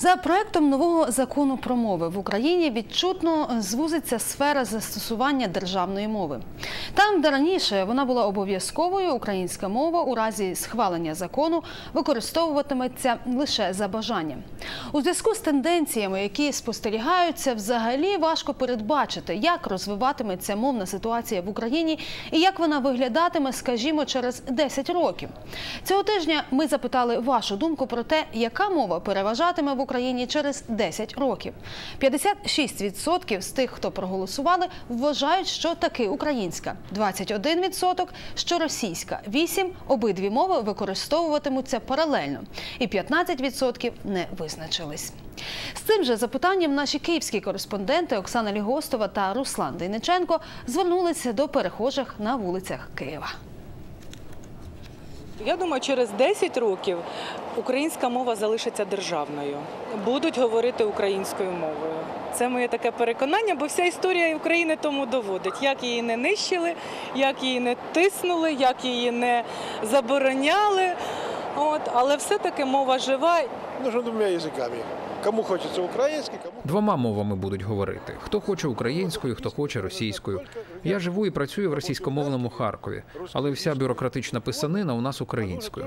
За проектом нового закону про мови в Україні відчутно звузиться сфера застосування державної мови. Там, де раніше вона була обов'язковою, українська мова у разі схвалення закону використовуватиметься лише за бажанням. У зв'язку з тенденціями, які спостерігаються, взагалі важко передбачити, як розвиватиметься мовна ситуація в Україні і як вона виглядатиме, скажімо, через 10 років. Цього тижня ми запитали вашу думку про те, яка мова переважатиме в Україні через 10 років. 56% з тих, хто проголосували, вважають, що таки українська, 21% – що російська, 8% – обидві мови використовуватимуться паралельно, і 15% не визначились. З цим же запитанням наші київські кореспонденти Оксана Лігостова та Руслан Дейниченко звернулися до перехожих на вулицях Києва. Я думаю, через 10 років українська мова залишиться державною. Будуть говорити українською мовою. Це моє таке переконання, бо вся історія України тому доводить, як її не нищили, як її не тиснули, як її не забороняли. От, але все-таки мова жива. Нужно двумя языками. Кому хочется украинский, кому Двома мовами будуть говорити: хто хоче українською, хто хоче російською. Я живу і працюю в російськомовному Харкові, але вся бюрократична писанина у нас українською.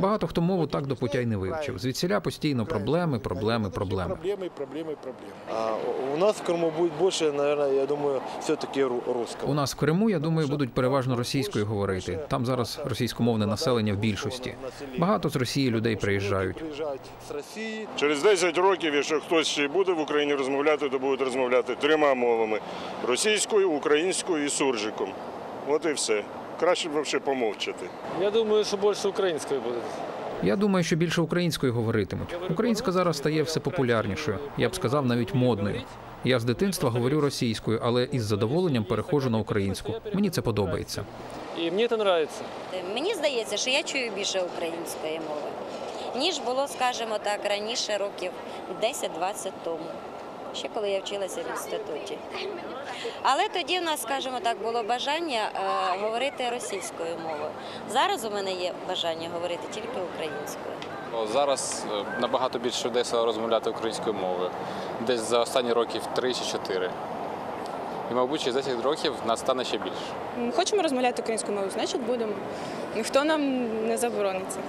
Багато хто мову так до пуття й не вивчив. Звідсіля постійно проблеми, проблеми, проблеми. Проблемы, проблемы, проблемы. А у нас в Крыму будет больше, наверное, я думаю, все-таки русского. У нас в Криму, я думаю, будуть переважно російською говорити. Там зараз російськомовне населення в більшості. Багато з Росії людей приїжджають. Приезжают с России. Через 10 років, якщо хтось ще буде в Україні розмовляти, то будуть розмовляти трьома мовами: російською, українською і суржиком. От і все. Краще б взагалі помовчати. Я думаю, що більше українською буде. Я думаю, що більше українською говоритимуть. Українська зараз стає все популярнішою. Я б сказав, навіть модною. Я з дитинства говорю російською, але із задоволенням переходжу на українську. Мені це подобається. І мені це подобається. Мені здається, що я чую більше української мови, ніж було, скажімо так, раніше років 10-20 тому, ще коли я вчилася в інституті. Але тоді в нас, скажімо так, було бажання е, говорити російською мовою. Зараз у мене є бажання говорити тільки українською. О, Зараз е, набагато більше людей стало розмовляти українською мовою. Десь за останні років 3 чи 4. І, мабуть, через 10 років нас стане ще більше. Хочемо розмовляти українською мовою, значить будемо. Ніхто нам не заборонить це.